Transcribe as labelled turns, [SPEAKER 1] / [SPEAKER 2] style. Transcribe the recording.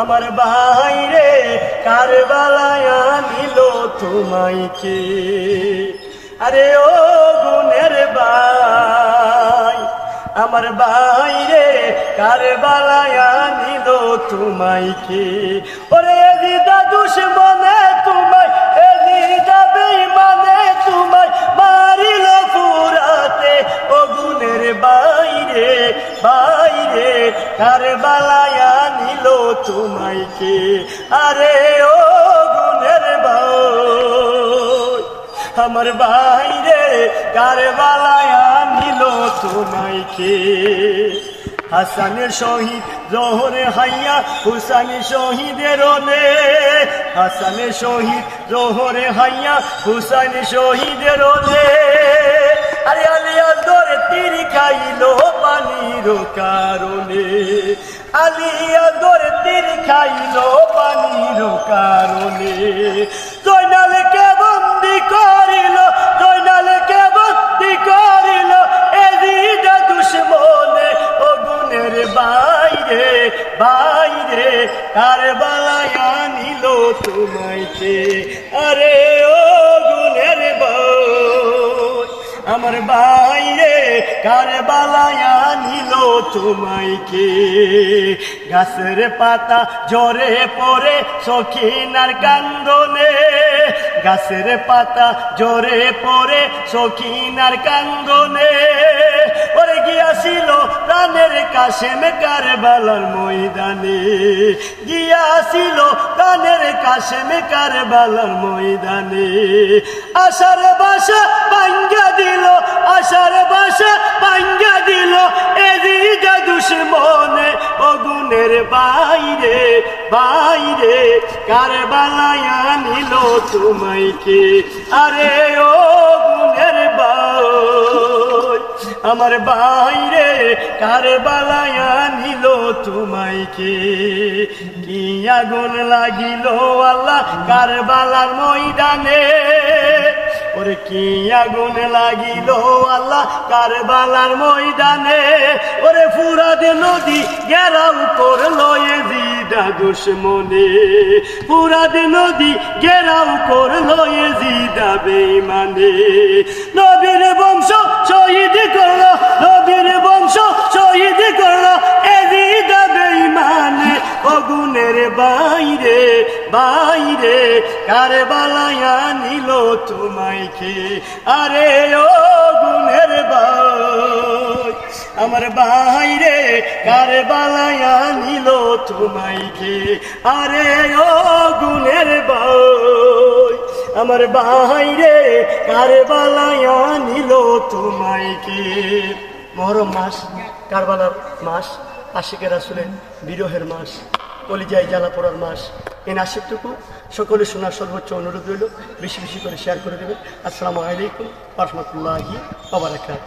[SPEAKER 1] আমার ভাই রে, কারবালায় নিল তোমায় কে? আরে ও গুনের ভাই, আমার ভাই রে, কারবালায় নিল তোমায় কে? ওরে দিদা দুশ্মনে তোমায় বাইরে কারবালায় নিল তোমায় কে আরে ও ভাই আমার বাইরে কারবালায় নিল তোমায় কে হাসানের শহীদ জোহরে হাইয়া হুসানের শহীদের নে হাসানের শহীদ জোহরে হাইয়া হুসানের শহীদের নে পানির কারণে আলিয়া দরে তীর খাইলো পানির কারণে। জয়নালকে বন্দি করিল জয়নালকে বন্দি করিল এদিকে দুশ্মনে ও গুনের বাইরে বাইরে কার বালায় আনিল তোমাইতে। আরে ও বই, আমার বাইরে কার বালায় আনিল তোমাইকে। গাছের পাতা জরে পড়ে সখিনার কান্দনে। গাছের পাতা সখিনার কান্দনে। ওরে গিয়াছিল প্রাণের কাশেম কারবালার ময়দানে। গিয়াছিল প্রাণের কাশেম কারবালার ময়দানে। আশার বাসা অগুনের বাইরে বাইরে, কারবালায় আনিল তোমাইকে। আরে ও বাই, আমার বাইরে কারবালায় আনিল তোমাইকে। কি আগুন লাগিল আল্লাহ কারবালার ময়দানে? ওরে কি আগুন লাগিল আল্লাহ কারবালার ময়দানে? ওরে ফুরাদ নদী গেরাও করল এজিদা জিদা দুশ্মনে। ফুরাদ নদী গেরাও করল এজিদা জিদা বেমানে নবীর বংশ অগুনের বাইরে বাইরে কারবালায় নিল তোমাইকে আরে ও গুনের বাই, আমার বাইরে কারবালায় নিল তোমাইকে আরে ও গুনের বাই, আমার বাইরে কারবালায় নিল তোমাইকে মহরম মাস, কারবালার মাস, আশিকের আসলে বিরহের মাস। কলিজায় জ্বালা পড়ার মাস। এই নাসিকটুকু সকলে শোনার সর্বোচ্চ অনুরোধ রইল। বেশি বেশি করে শেয়ার করে দেবেন। আসসালামু আলাইকুম রহমতুল্লাহি আবরাকাত